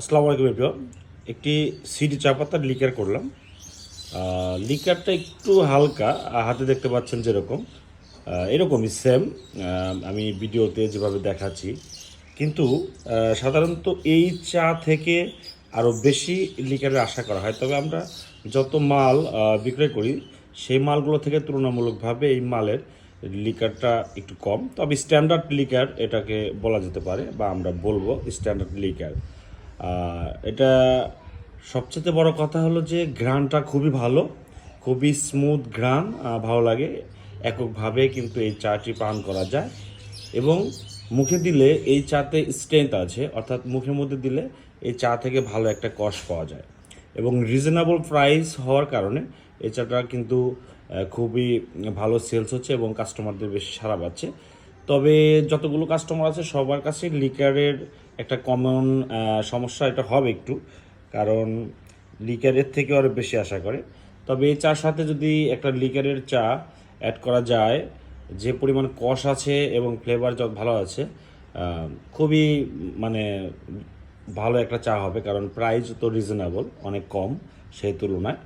আসসালামু আলাইকুম এপ্রিয় একটি সিডি চা পাতার লিকার করলাম লিকারটা একটু হালকা হাতে দেখতে পাচ্ছেন যেরকম। এরকমই সেম আমি ভিডিওতে যেভাবে দেখাচ্ছি। কিন্তু সাধারণত এই চা থেকে আরও বেশি লিকারের আশা করা হয়। তবে আমরা যত মাল বিক্রয় করি, সেই মালগুলো থেকে তুলনামূলকভাবে এই মালের লিকারটা একটু কম। তবে স্ট্যান্ডার্ড লিকার এটাকে বলা যেতে পারে, বা আমরা বলব স্ট্যান্ডার্ড লিকার এটা সবচেয়ে বড় কথা হলো যে ঘ্রাণটা খুবই ভালো খুবই স্মুথ আহ, ভালো লাগে। এককভাবে কিন্তু এই চাটি পান করা যায় এবং মুখে দিলে এই চাতে স্ট্রেংথ আছে অর্থাৎ মুখের মধ্যে দিলে এই চা থেকে ভালো একটা কষ পাওয়া যায়। এবং রিজনেবল প্রাইস হওয়ার কারণে এই চাটা কিন্তু খুবই ভালো সেলস হচ্ছে এবং কাস্টমারদের বেশি সাড়া পাচ্ছে। তবে যতগুলো কাস্টমার আছে, সবার কাছে লিকারের একটা কমন সমস্যা এটা হবে একটু। কারণ লিকারের থেকে আরও বেশি আশা করে। তবে এই চার সাথে যদি একটা লিকারের চা অ্যাড করা যায়, যে পরিমাণ কষ আছে এবং ফ্লেভার যত ভালো আছে খুবই মানে ভালো একটা চা হবে। কারণ প্রাইস তো রিজনেবল অনেক কম সেই তুলনায়।